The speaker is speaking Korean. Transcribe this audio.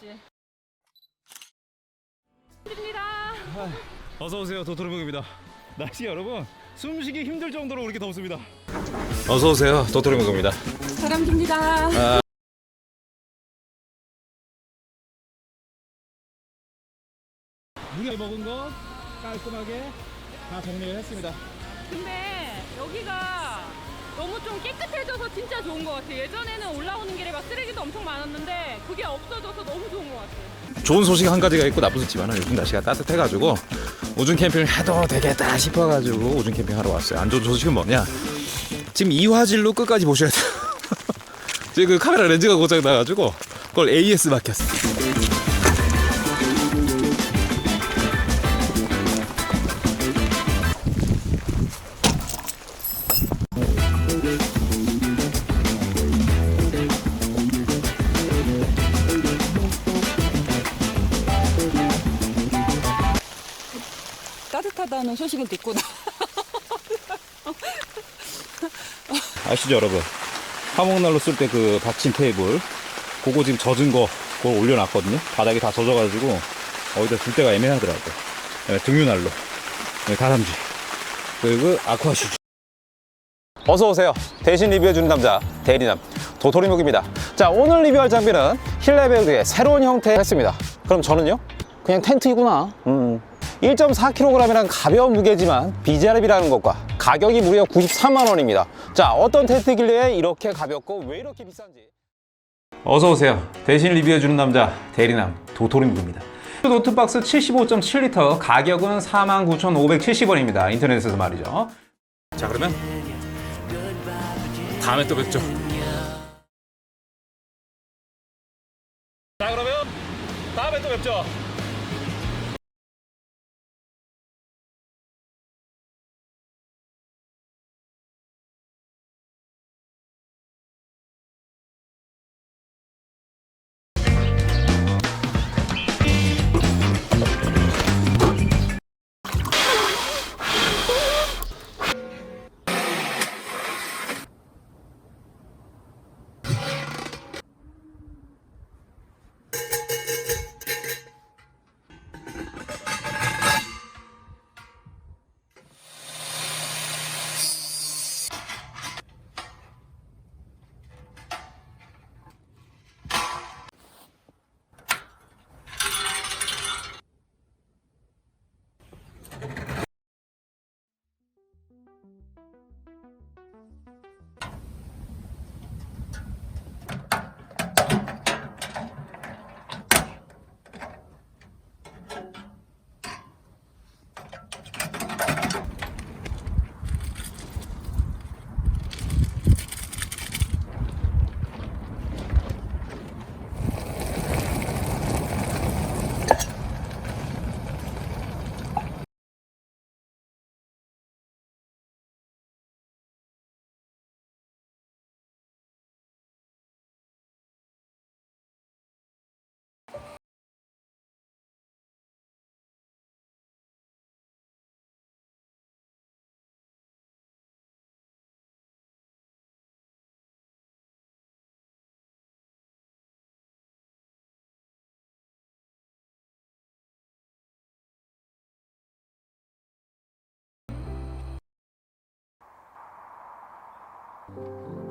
찍어야지. 입니다. 어서 오세요 도토리묵입니다 날씨 여러분 숨쉬기 힘들 정도로 그렇게 덥습니다 어서 오세요 도토리묵입니다 사람입니다. 우리가 먹은 거 깔끔하게 다 정리를 했습니다 근데 여기가 너무 좀 깨끗해져서 진짜 좋은 것 같아. 예전에는 올라오는 길에 막 쓰레기도 엄청 많았는데 그게 없어져서 너무 좋은 것 같아. 좋은 소식 한 가지가 있고 나쁜 소식지만 요즘 날씨가 따뜻해가지고 우중 캠핑을 해도 되겠다 싶어가지고 우중 캠핑하러 왔어요. 안 좋은 소식은 뭐냐? 지금 이 화질로 끝까지 보셔야 돼요. 지금 그 카메라 렌즈가 고장 나가지고 그걸 AS 맡겼어 따뜻하다는 소식을 듣고 나. 아시죠 여러분? 화목난로 쓸 때 그 받침 테이블 그거 지금 젖은 거 그거 올려놨거든요. 바닥이 다 젖어가지고 어디다 둘 데가 애매하더라고요. 네, 등유난로 네, 다람쥐 그리고 아쿠아슈즈. 어서 오세요. 대신 리뷰해주는 남자 대리남 도토리묵입니다. 자 오늘 리뷰할 장비는 힐레벨드의 새로운 형태 했습니다. 그럼 저는요? 그냥 텐트이구나. 음. 1.4kg이라는 가벼운 무게지만 BJR이라는 것과 가격이 무려 93만 원입니다. 자, 어떤 텐트길래 이렇게 가볍고 왜 이렇게 비싼지. 어서 오세요. 대신 리뷰해주는 남자 대리남 도토리묵입니다. 노트박스 75.7리터 가격은 49,570원입니다. 인터넷에서 말이죠. 자, 그러면 다음에 또 뵙죠. 자, 그러면 다음에 또 뵙죠. Thank you.